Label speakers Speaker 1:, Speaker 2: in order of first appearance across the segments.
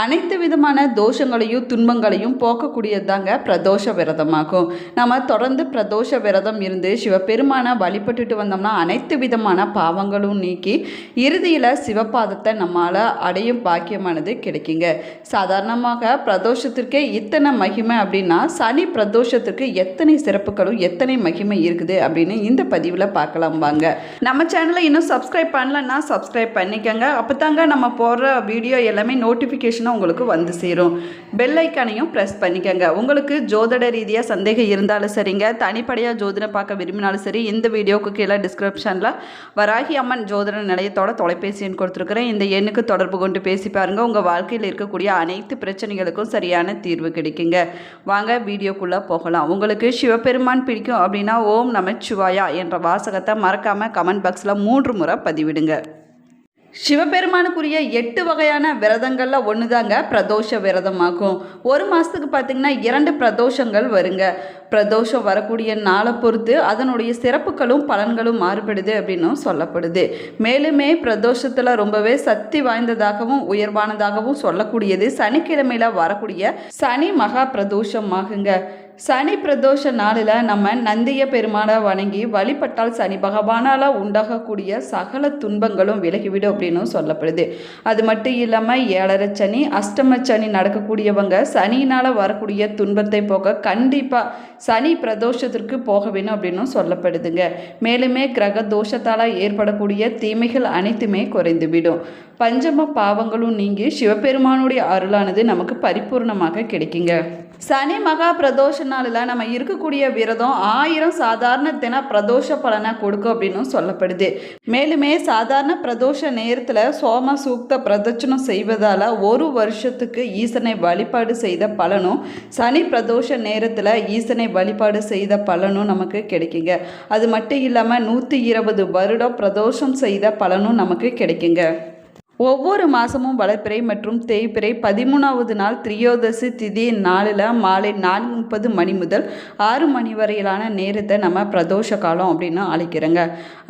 Speaker 1: அனைத்து விதமான தோஷங்களையும் துன்பங்களையும் போக்கக்கூடியது தாங்க பிரதோஷ விரதமாகும். நம்ம தொடர்ந்து பிரதோஷ விரதம் இருந்து சிவபெருமானை வழிபட்டுட்டு வந்தோம்னா அனைத்து விதமான பாவங்களும் நீக்கி இறுதியில் சிவபாதத்தை நம்மால் அடையும் பாக்கியமானது கிடைக்குங்க. சாதாரணமாக பிரதோஷத்திற்கே இத்தனை மகிமை அப்படின்னா சனி பிரதோஷத்திற்கு எத்தனை சிறப்புகளும் எத்தனை மகிமை இருக்குது அப்படின்னு இந்த பதிவில் பார்க்கலாம் வாங்க. நம்ம சேனலை இன்னும் சப்ஸ்கிரைப் பண்ணலன்னா சப்ஸ்கிரைப் பண்ணிக்கோங்க. அப்போ தாங்க நம்ம போடுற வீடியோ எல்லாமே நோட்டிஃபிகேஷன் நோட்டிஃபிகேஷனும் உங்களுக்கு வந்து சேரும். பெல் ஐக்கானையும் ப்ரெஸ் பண்ணிக்கோங்க. உங்களுக்கு ஜோதிட ரீதியாக சந்தேகம் இருந்தாலும் சரிங்க. தனிப்படையாக ஜோதிடம் பார்க்க விரும்பினாலும் சரி இந்த வீடியோவுக்கு கீழே டிஸ்கிரிப்ஷனில் வராகி அம்மன் ஜோதிட நிலையத்தோட தொலைபேசி எண் கொடுத்துருக்குறேன். இந்த எண்ணுக்கு தொடர்பு கொண்டு பேசி பாருங்கள் உங்கள் வாழ்க்கையில் இருக்கக்கூடிய அனைத்து பிரச்சனைகளுக்கும் சரியான தீர்வு கிடைக்குங்க. வாங்க வீடியோக்குள்ளே போகலாம். உங்களுக்கு சிவபெருமான் பிடிக்கும் அப்படின்னா ஓம் நமச்சிவாயா என்ற வாசகத்தை மறக்காமல் கமெண்ட் பாக்ஸில் மூன்று முறை பதிவிடுங்க. சிவபெருமானுக்குரிய எட்டு வகையான விரதங்களில் ஒன்று தாங்க பிரதோஷ விரதமாகும். ஒரு மாதத்துக்கு பார்த்திங்கன்னா இரண்டு பிரதோஷங்கள் வருங்க. பிரதோஷம் வரக்கூடிய நாளை பொறுத்து அதனுடைய சிறப்புகளும் பலன்களும் மாறுபடுது அப்படின்னும் சொல்லப்படுது. மேலுமே பிரதோஷத்தில் ரொம்பவே சக்தி வாய்ந்ததாகவும் உயர்வானதாகவும் சொல்லக்கூடியது சனிக்கிழமையில் வரக்கூடிய சனி மகா பிரதோஷமாகுங்க. சனி பிரதோஷ நாளில் நம்ம நந்திய பெருமானை வணங்கி வழிபட்டால் சனி பகவானால் உண்டாகக்கூடிய சகல துன்பங்களும் விலகிவிடும் அப்படின்னு சொல்லப்படுது. அது மட்டும் இல்லாமல் ஏழரை சனி அஷ்டம சனி நடக்கக்கூடியவங்க சனியினால் வரக்கூடிய துன்பத்தை போக கண்டிப்பாக சனி பிரதோஷத்திற்கு போக வேணும் அப்படின்னும் சொல்லப்படுதுங்க. மேலுமே கிரக தோஷத்தால் ஏற்படக்கூடிய தீமைகள் அனைத்துமே குறைந்துவிடும். பஞ்சம பாவங்களும் நீங்கி சிவபெருமானுடைய அருளானது நமக்கு பரிபூர்ணமாக கிடைக்குங்க. சனி மகா பிரதோஷ நாளில் நம்ம இருக்கக்கூடிய விரதம் ஆயிரம் சாதாரண தின பிரதோஷ பலனை கொடுக்கும் அப்படின்னு சொல்லப்படுது. மேலுமே சாதாரண பிரதோஷ நேரத்தில் சோம சூக்த பிரதட்சணம் செய்வதால் ஒரு வருஷத்துக்கு ஈசனை வழிபாடு செய்த பலனும் சனி பிரதோஷ நேரத்தில் ஈசனை வழிபாடு செய்த பலனும் நமக்கு கிடைக்குங்க. அது மட்டும் இல்லாமல் நூற்றி இருபது வருடம் பிரதோஷம் செய்த பலனும் நமக்கு கிடைக்குங்க. ஒவ்வொரு மாதமும் வளர்ப்பிறை மற்றும் தேய்பிறை பதிமூணாவது நாள் திரியோதசி திதி நாளில் மாலை நான்கு முப்பது மணி முதல் ஆறு மணி வரையிலான நேரத்தை நம்ம பிரதோஷ காலம் அப்படின்னு அழைக்கிறோங்க.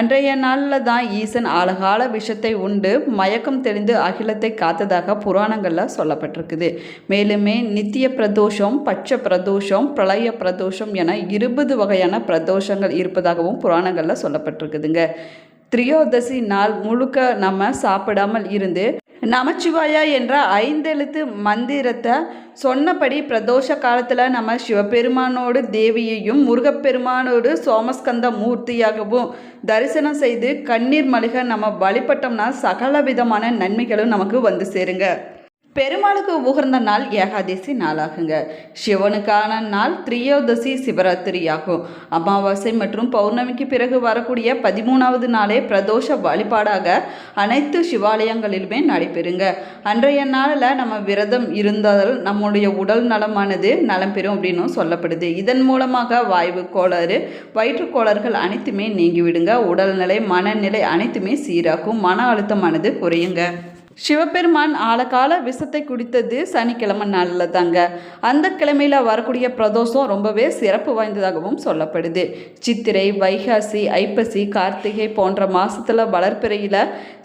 Speaker 1: அன்றைய நாளில் தான் ஈசன் அழகால விஷத்தை உண்டு மயக்கம் தெளிந்து அகிலத்தை காத்ததாக புராணங்களில் சொல்லப்பட்டிருக்குது. மேலுமே நித்திய பிரதோஷம் பட்ச பிரதோஷம் பிரளய பிரதோஷம் என இருபது வகையான பிரதோஷங்கள் இருப்பதாகவும் புராணங்களில் சொல்லப்பட்டிருக்குதுங்க. திரியோதசி நாள் முழுக்க நம்ம சாப்பிடாமல் இருந்து நமச்சிவாயா என்ற ஐந்தெழுத்து மந்திரத்தை சொன்னபடி பிரதோஷ காலத்தில் நம்ம சிவபெருமானோடு தேவியையும் முருகப்பெருமானோடு சோமஸ்கந்த மூர்த்தியாகவும் தரிசனம் செய்து கண்ணீர் மலிக நம்ம வழிபட்டோம்னா சகல விதமான நன்மைகளும் நமக்கு வந்து சேருங்க. பெருமாளுக்கு உகர்ந்த நாள் ஏகாதசி நாளாகுங்க. சிவனுக்கான நாள் திரியோதசி சிவராத்திரி ஆகும் அமாவாசை மற்றும் பௌர்ணமிக்கு பிறகு வரக்கூடிய பதிமூணாவது நாளே பிரதோஷ வழிபாடாக அனைத்து சிவாலயங்களிலுமே நடைபெறுங்க. அன்றைய நாளில் நம்ம விரதம் இருந்தால் நம்முடைய உடல் நலமானது நலம் பெறும் அப்படின்னும் சொல்லப்படுது. இதன் மூலமாக வாய்வு கோளாறு வயிற்றுக்கோளாறுகள் அனைத்துமே நீங்கிவிடுங்க. உடல்நிலை மனநிலை அனைத்துமே சீராகும். மன அழுத்தமானது குறையுங்க. சிவபெருமான் ஆழகால விஷத்தை குடித்தது சனிக்கிழமை நாளில் தாங்க. அந்த கிழமையில் வரக்கூடிய பிரதோஷம் ரொம்பவே சிறப்பு வாய்ந்ததாகவும் சொல்லப்படுது. சித்திரை வைகாசி ஐப்பசி கார்த்திகை போன்ற மாதத்தில் வளர்ப்பிறையில்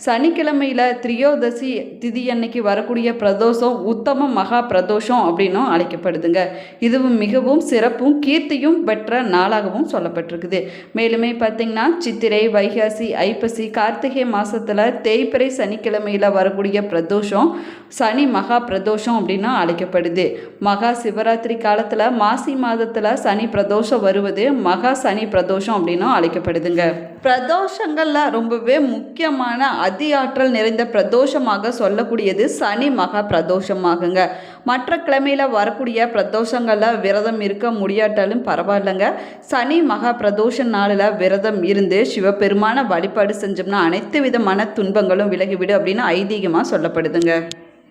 Speaker 1: சனிக்கிழமையில் திரியோதசி திதி அன்னைக்கு வரக்கூடிய பிரதோஷம் உத்தம மகா பிரதோஷம் அப்படின்னும் அழைக்கப்படுதுங்க. இதுவும் மிகவும் சிறப்பும் கீர்த்தியும் பெற்ற நாளாகவும் சொல்லப்பட்டிருக்குது. மேலுமே பார்த்திங்கன்னா சித்திரை வைகாசி ஐப்பசி கார்த்திகை மாதத்தில் தேய்பிறை சனிக்கிழமையில் வரக்கூடிய வரக்கூடிய பிரதோஷம் சனி மகா பிரதோஷம் அப்படின்னா அழைக்கப்படுது. மகா சிவராத்திரி காலத்தில் மாசி மாதத்தில் சனி பிரதோஷம் வருவது மகா சனி பிரதோஷம் அப்படின்னும் அழைக்கப்படுதுங்க. பிரதோஷங்களில் ரொம்பவே முக்கியமான அதி ஆற்றல் நிறைந்த பிரதோஷமாக சொல்லக்கூடியது சனி மகா பிரதோஷமாகுங்க. மற்ற கிழமையில் வரக்கூடிய பிரதோஷங்களில் விரதம் இருக்க முடியாட்டாலும் பரவாயில்லைங்க. சனி மகா பிரதோஷ நாளில் விரதம் இருந்து சிவபெருமான வழிபாடு செஞ்சோம்னா அனைத்து விதமான துன்பங்களும் விலகிவிடும் அப்படின்னு ஐதீகமாக சொல்லப்படுதுங்க.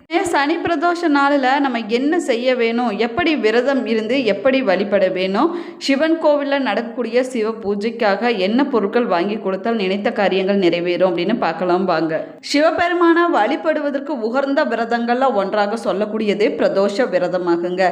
Speaker 1: சனி பிரதோஷ நாளில் நம்ம என்ன செய்ய வேணும்? எப்படி விரதம் இருந்து எப்படி வழிபட வேணும்? சிவன் கோவிலில் நடக்கக்கூடிய சிவ பூஜைக்காக என்ன பொருட்கள் வாங்கி கொடுத்தால் நினைத்த காரியங்கள் நிறைவேறும் அப்படின்னு பார்க்கலாம் வாங்க. சிவபெருமான வழிபடுவதற்கு உகர்ந்த விரதங்களில் ஒன்றாக சொல்லக்கூடியது பிரதோஷ விரதமாகுங்க.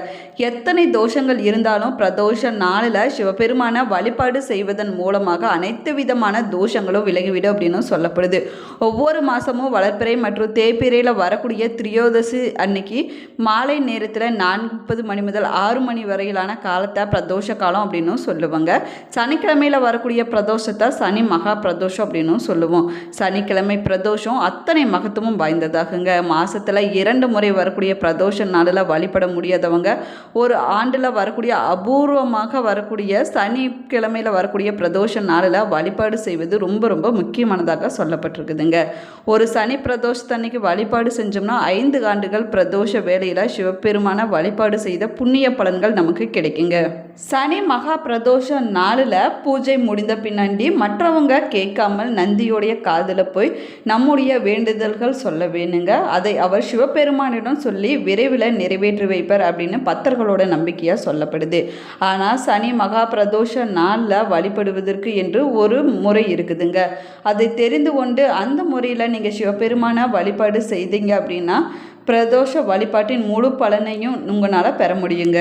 Speaker 1: எத்தனை தோஷங்கள் இருந்தாலும் பிரதோஷ நாளில் சிவபெருமான வழிபாடு செய்வதன் மூலமாக அனைத்து விதமான தோஷங்களும் விலகிவிடும் அப்படின்னு சொல்லப்படுது. ஒவ்வொரு மாதமும் வளர்ப்பிறை மற்றும் தேய்பிறையில் வரக்கூடிய திரியோ திரையோதசி அன்னைக்கு மாலை நேரத்தில் நான்கு மணி முதல் ஆறு மணி வரையிலான காலத்தை பிரதோஷ காலம் அப்படின்னும் சொல்லுவாங்க. சனிக்கிழமையில் வரக்கூடிய பிரதோஷத்தை சனி மகா பிரதோஷம் அப்படின்னும் சொல்லுவோம். சனிக்கிழமை பிரதோஷம் அத்தனை மகத்துவம் வாய்ந்ததாகுங்க. மாதத்தில் இரண்டு முறை வரக்கூடிய பிரதோஷ நாளில் வழிபட முடியாதவங்க. ஒரு ஆண்டில் வரக்கூடிய அபூர்வமாக வரக்கூடிய சனிக்கிழமையில் வரக்கூடிய பிரதோஷ நாளில் வழிபாடு செய்வது ரொம்ப ரொம்ப முக்கியமானதாக சொல்லப்பட்டிருக்குதுங்க. ஒரு சனி பிரதோஷத்தன்னைக்கு வழிபாடு செஞ்சோம்னா ஐந்து ஆண்டுகள் பிரதோஷ வேலையில் சிவபெருமான வழிபாடு செய்த புண்ணிய பலன்கள் நமக்கு கிடைக்குங்க. சனி மகா பிரதோஷ நாளில் பூஜை முடிந்த பின்னாடி மற்றவங்க கேட்காமல் நந்தியோடைய காதில் போய் நம்முடைய வேண்டுதல்கள் சொல்ல வேணுங்க. அதை அவர் சிவபெருமானிடம் சொல்லி விரைவில் நிறைவேற்றி வைப்பார் அப்படின்னு பக்தர்களோட நம்பிக்கையாக சொல்லப்படுது. ஆனால் சனி மகா பிரதோஷ நாளில் வழிபடுவதற்கு என்று ஒரு முறை இருக்குதுங்க. அதை தெரிந்து கொண்டு அந்த முறையில் நீங்கள் சிவபெருமான வழிபாடு செய்தீங்க அப்படின்னா பிரதோஷ வழிபாட்டின் முழு பலனையும் உங்களால் பெற முடியுங்க.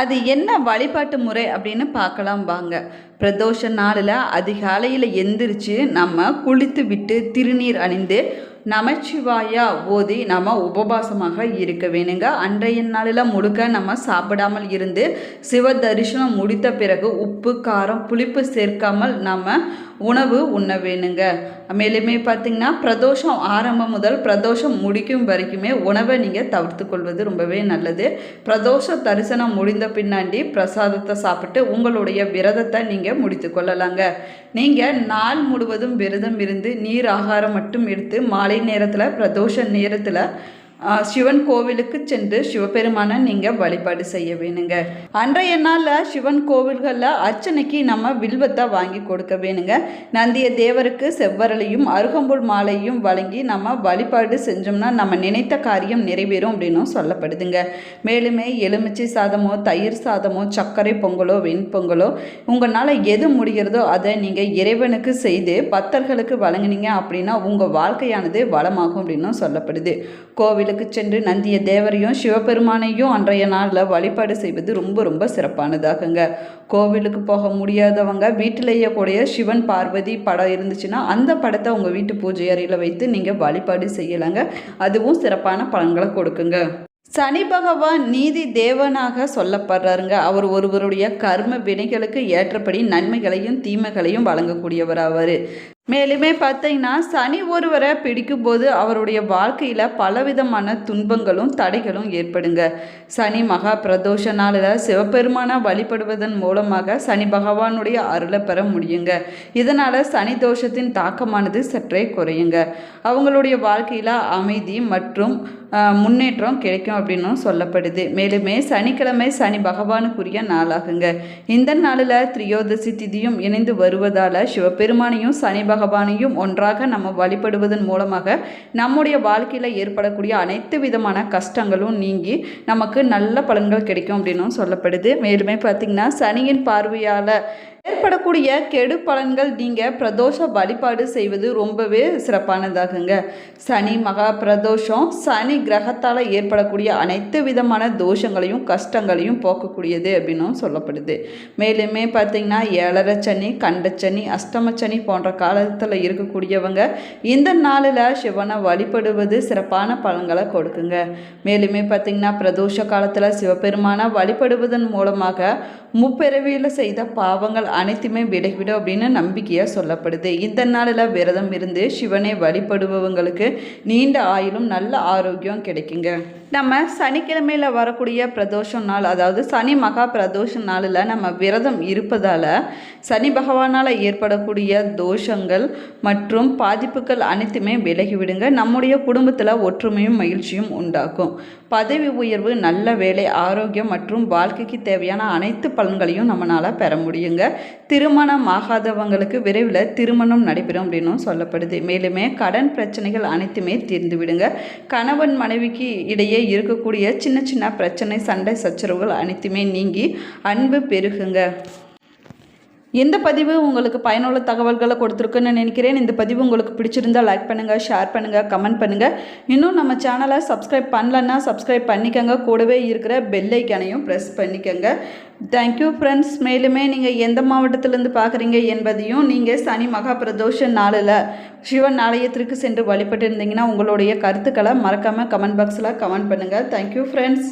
Speaker 1: அது என்ன வழிபாட்டு முறை அப்படின்னு பார்க்கலாம் வாங்க. பிரதோஷ நாளில் அதிகாலையில் எந்திரிச்சு நம்ம குளித்து விட்டு திருநீர் அணிந்து நமச்சிவாயா ஓதி நம்ம உபவாசமாக இருக்க வேணுங்க. அன்றைய நாளில் முழுக்க நம்ம சாப்பிடாமல் இருந்து சிவ தரிசனம் முடித்த பிறகு உப்பு காரம் புளிப்பு சேர்க்காமல் நம்ம உணவு உண்ண வேணுங்க. மேலுமே பார்த்திங்கன்னா பிரதோஷம் ஆரம்பம் முதல் பிரதோஷம் முடிக்கும் வரைக்குமே உணவை நீங்கள் தவிர்த்து கொள்வது ரொம்பவே நல்லது. பிரதோஷ தரிசனம் முடிந்த பின்னாடி பிரசாதத்தை சாப்பிட்டு உங்களுடைய விரதத்தை நீங்கள் முடித்து கொள்ளலாங்க. நீங்கள் நாள் முழுவதும் விரதம் இருந்து நீர் ஆகாரம் மட்டும் எடுத்து மாலை நேரத்தில் பிரதோஷ நேரத்தில் சிவன் கோவிலுக்கு சென்று சிவபெருமானை நீங்கள் வழிபாடு செய்ய வேணுங்க. அன்றைய நாளில் சிவன் கோவில்களில் அர்ச்சனைக்கு நம்ம வில்வத்தை வாங்கி கொடுக்க வேணுங்க. நந்திய தேவருக்கு செவ்வரலையும் அருகம்புல் மாலையும் வழங்கி நம்ம வழிபாடு செஞ்சோம்னா நம்ம நினைத்த காரியம் நிறைவேறும் அப்படின்னும் சொல்லப்படுதுங்க. மேலுமே எலுமிச்சை சாதமோ தயிர் சாதமோ சர்க்கரை பொங்கலோ வெண்பொங்கலோ உங்களால் எது முடிகிறதோ அதை நீங்கள் இறைவனுக்கு செய்து பக்தர்களுக்கு வழங்கினீங்க அப்படின்னா உங்கள் வாழ்க்கையானது வளமாகும் அப்படின்னும் சொல்லப்படுது. கோவில் கோவிலுக்கு சென்று நந்திய தேவரையும் சிவபெருமானையும் அன்றைய நாளில் வழிபாடு செய்வது ரொம்ப ரொம்ப சிறப்பானதாகுங்க. கோவிலுக்கு போக முடியாதவங்க வீட்டிலேயே கூடிய சிவன் பார்வதி படம் இருந்துச்சுன்னா அந்த படத்தை உங்கள் வீட்டு பூஜை அறையில் வைத்து நீங்கள் வழிபாடு செய்யலாங்க. அதுவும் சிறப்பான பலன்களை கொடுக்குங்க. சனி பகவான் நீதி தேவனாக சொல்லப்படுறாருங்க. அவர் ஒருவருடைய கர்ம வினைகளுக்கு ஏற்றபடி நன்மைகளையும் தீமைகளையும் வழங்கக்கூடியவர் அவர் மேலுமே பார்த்தீங்கன்னா சனி ஒருவரை பிடிக்கும்போது அவருடைய வாழ்க்கையில் பலவிதமான துன்பங்களும் தடைகளும் ஏற்படுங்க. சனி மகா பிரதோஷ நாளில் சிவபெருமானை வழிபடுவதன் மூலமாக சனி பகவானுடைய அருளை பெற முடியுங்க. இதனால் சனி தோஷத்தின் தாக்கமானது சற்றே குறையுங்க. அவங்களுடைய வாழ்க்கையில் அமைதி மற்றும் முன்னேற்றம் கிடைக்கும் அப்படின்னும் சொல்லப்படுது. மேலுமே சனிக்கிழமை சனி பகவானுக்குரிய நாளாகுங்க. இந்த நாளில் திரியோதசி திதியும் இணைந்து வருவதால் சிவபெருமானையும் சனி பகவானையும் ஒன்றாக நம்ம வழிபடுவதன் மூலமாக நம்முடைய வாழ்க்கையில் ஏற்படக்கூடிய அனைத்து விதமான கஷ்டங்களும் நீங்கி நமக்கு நல்ல பலன்கள் கிடைக்கும் அப்படின்னும் சொல்லப்படுது. மேலுமே பார்த்திங்கன்னா சனியின் பார்வையால் ஏற்படக்கூடிய கெடு பலன்கள் நீங்கள் பிரதோஷ வழிபாடு செய்வது ரொம்பவே சிறப்பானதாகுங்க. சனி மகா பிரதோஷம் சனி கிரகத்தால் ஏற்படக்கூடிய அனைத்து விதமான தோஷங்களையும் கஷ்டங்களையும் போக்கக்கூடியது அப்படின்னும் சொல்லப்படுது. மேலுமே பார்த்தீங்கன்னா ஏழரை சனி கண்டச்சனி அஷ்டமச்சனி போன்ற காலத்தில் இருக்கக்கூடியவங்க இந்த நாளில் சிவனை வழிபடுவது சிறப்பான பலன்களை கொடுக்குங்க. மேலுமே பார்த்தீங்கன்னா பிரதோஷ காலத்தில் சிவபெருமானை வழிபடுவதன் மூலமாக முப்பிறவியில் செய்த பாவங்கள் அனைத்துமே விடைவிடும் அப்படின்னு நம்பிக்கையாக சொல்லப்படுது. இந்த நாளில் விரதம் இருந்து சிவனை வழிபடுபவங்களுக்கு நீண்ட ஆயுளும் நல்ல ஆரோக்கியம் கிடைக்குங்க. நம்ம சனிக்கிழமையில் வரக்கூடிய பிரதோஷ நாள் அதாவது சனி மகா பிரதோஷ நாளில் நம்ம விரதம் இருப்பதால் சனி பகவானால் ஏற்படக்கூடிய தோஷங்கள் மற்றும் பாதிப்புகள் அனைத்துமே விலகிவிடுங்க நம்முடைய குடும்பத்தில் ஒற்றுமையும் மகிழ்ச்சியும் உண்டாக்கும் பதவி உயர்வு நல்ல வேலை ஆரோக்கியம் மற்றும் வாழ்க்கைக்கு தேவையான அனைத்து பலன்களையும் நம்மளால் பெற முடியுங்க. திருமணம் ஆகாதவங்களுக்கு விரைவில் திருமணம் நடைபெறும் அப்படின்னும் சொல்லப்படுது. மேலுமே கடன் பிரச்சனைகள் அனைத்துமே தீர்ந்து விடுங்க. கணவன் மனைவிக்கு இடையே இருக்கக்கூடிய சின்ன சின்ன பிரச்சனை சண்டை சச்சரவுகள் அனைத்துமே நீங்கி அன்பு பெருகுங்க. இந்த பதிவு உங்களுக்கு பயனுள்ள தகவல்களை கொடுத்துருக்குன்னு நினைக்கிறேன். இந்த பதிவு உங்களுக்கு பிடிச்சிருந்தா லைக் பண்ணுங்கள் ஷேர் பண்ணுங்கள் கமெண்ட் பண்ணுங்கள் இன்னும் நம்ம சேனலை சப்ஸ்கிரைப் பண்ணலன்னா சப்ஸ்கிரைப் பண்ணிக்கோங்க. கூடவே இருக்கிற பெல்லைக்கனையும் ப்ரெஸ் பண்ணிக்கோங்க. தேங்க்யூ ஃப்ரெண்ட்ஸ் மேலுமே நீங்கள் எந்த மாவட்டத்திலேருந்து பார்க்குறீங்க என்பதையும் நீங்கள் சனி மகா பிரதோஷ நாளில் சிவன் ஆலயத்திற்கு சென்று வழிபட்டு இருந்தீங்கன்னா உங்களுடைய கருத்துக்களை மறக்காமல் கமெண்ட் பாக்ஸில் கமெண்ட் பண்ணுங்கள் தேங்க்யூ ஃப்ரெண்ட்ஸ்